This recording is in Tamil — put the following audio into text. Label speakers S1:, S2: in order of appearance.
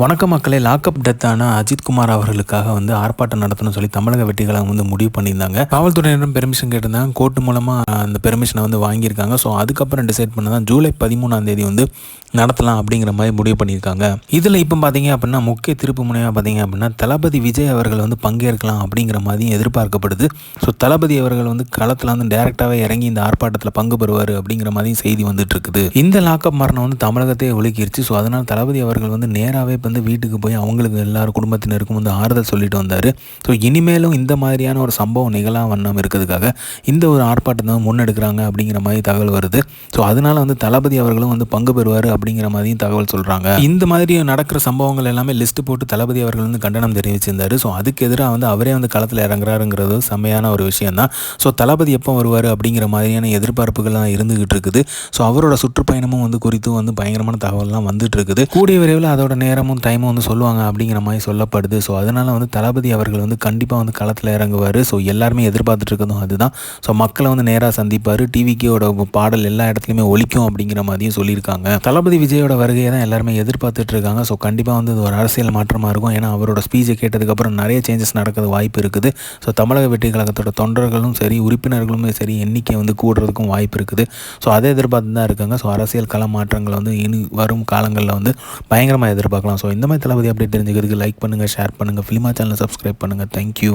S1: வணக்க மக்களே லாக்அப் டெத்தான அஜித்குமார் அவர்களுக்காக வந்து ஆர்ப்பாட்டம் நடத்தணும்னு சொல்லி தமிழக வெட்டிகளாக வந்து முடிவு பண்ணியிருந்தாங்க. காவல்துறையினரும் பெர்மிஷன் கேட்டிருந்தாங்க. கோர்ட்டு மூலமாக அந்த பெர்மிஷனை வந்து வாங்கியிருக்காங்க. ஸோ அதுக்கப்புறம் டிசைட் பண்ணதான் ஜூலை பதிமூணாம் தேதி வந்து நடத்தலாம் அப்படிங்கிற மாதிரி முடிவு பண்ணியிருக்காங்க. இதில் இப்போ பார்த்தீங்க அப்படின்னா முக்கிய திருப்பு முனையாக பார்த்தீங்க அப்படின்னா தளபதி விஜய் அவர்கள் வந்து பங்கேற்கலாம் அப்படிங்கிற மாதிரியும் எதிர்பார்க்கப்படுது. ஸோ தளபதி அவர்கள் வந்து களத்தில் வந்து டேரெக்டாகவே இறங்கி இந்த ஆர்ப்பாட்டத்தில் பங்கு பெறுவார் அப்படிங்கிற மாதிரியும் செய்தி வந்துட்டு இருக்குது. இந்த லாக்அப் மரணம் வந்து தமிழகத்தையே ஒழுக்கிருச்சு. ஸோ அதனால் தளபதி அவர்கள் வந்து நேராகவே வந்து வீட்டுக்கு போய் அவங்களுக்கு எல்லார் குடும்பத்தினருக்கும் வந்து ஆறுதல் சொல்லிட்டு வந்தார். ஸோ இனிமேலும் இந்த மாதிரியான ஒரு சம்பவம் நிகழா வண்ணம் இருக்கிறதுக்காக இந்த ஒரு ஆர்ப்பாட்டத்தை முன்னெடுக்கிறாங்க அப்படிங்கிற மாதிரி தகவல் வருது. ஸோ அதனால் வந்து தளபதி அவர்களும் வந்து பங்கு பெறுவார் அப்படிங்கிற மாதிரியும் தகவல் சொல்கிறாங்க இந்த மாதிரி நடக்கிற சம்பவங்கள் எல்லாமே லிஸ்ட் போட்டு தளபதி அவர்கள் வந்து கண்டனம் தெரிவிச்சிருந்தார். ஸோ அதுக்கு எதிராக வந்து அவரே வந்து களத்தில் இறங்குறாருங்கிறது செம்மையான ஒரு விஷயம் தான் ஸோ தளபதி எப்போ வருவார் அப்படிங்கிற மாதிரியான எதிர்பார்ப்புகள்லாம் இருந்துகிட்டு இருக்குது. ஸோ அவரோட சுற்றுப்பயணமும் வந்து குறித்து வந்து பயங்கரமான தகவல்லாம் வந்துட்டு இருக்குது. கூடிய விரைவில் அதோட நேரமும் டைமும் வந்து சொல்லுவாங்க அப்படிங்கிற மாதிரி சொல்லப்படுது. ஸோ அதனால் வந்து தளபதி அவர்கள் வந்து கண்டிப்பாக வந்து களத்தில் இறங்குவார். ஸோ எல்லாருமே எதிர்பார்த்துட்டு இருக்கதும் அதுதான். ஸோ மக்களை வந்து நேராக சந்திப்பார். டிவிக்கியோட பாடல் எல்லா இடத்துலையுமே ஒழிக்கும் அப்படிங்கிற மாதிரியும் சொல்லியிருக்காங்க. தளபதி விஜயோட வருகையை தான் எல்லாருமே எதிர்பார்த்துட்டு இருக்காங்க ஸோ கண்டிப்பாக வந்து இது ஒரு அரசியல் மாற்றமாக இருக்கும். ஏன்னா அவரோட ஸ்பீச்சை கேட்டதுக்கப்புறம் நிறைய சேஞ்சஸ் நடக்கிறது வாய்ப்பு இருக்குது. ஸோ தமிழக வெற்றி கழகத்தோட தொண்டர்களும் சரி உறுப்பினர்களுமே சரி எண்ணிக்கை வந்து கூடுறதுக்கும் வாய்ப்பு இருக்குது. ஸோ அதை எதிர்பார்த்து தான் இருக்காங்க. ஸோ அரசியல் கள மாற்றங்கள் வந்து இனி வரும் காலங்களில் வந்து பயங்கரமாக எதிர்பார்க்கலாம். ஸோ இந்த மாதிரி தளபதி அப்டேட் தெரிஞ்சுக்கிறதுக்கு லைக் பண்ணுங்கள் ஷேர் பண்ணுங்கள் ஃபிலிமா சேனலை சப்ஸ்கிரைப் பண்ணுங்கள் தேங்க்யூ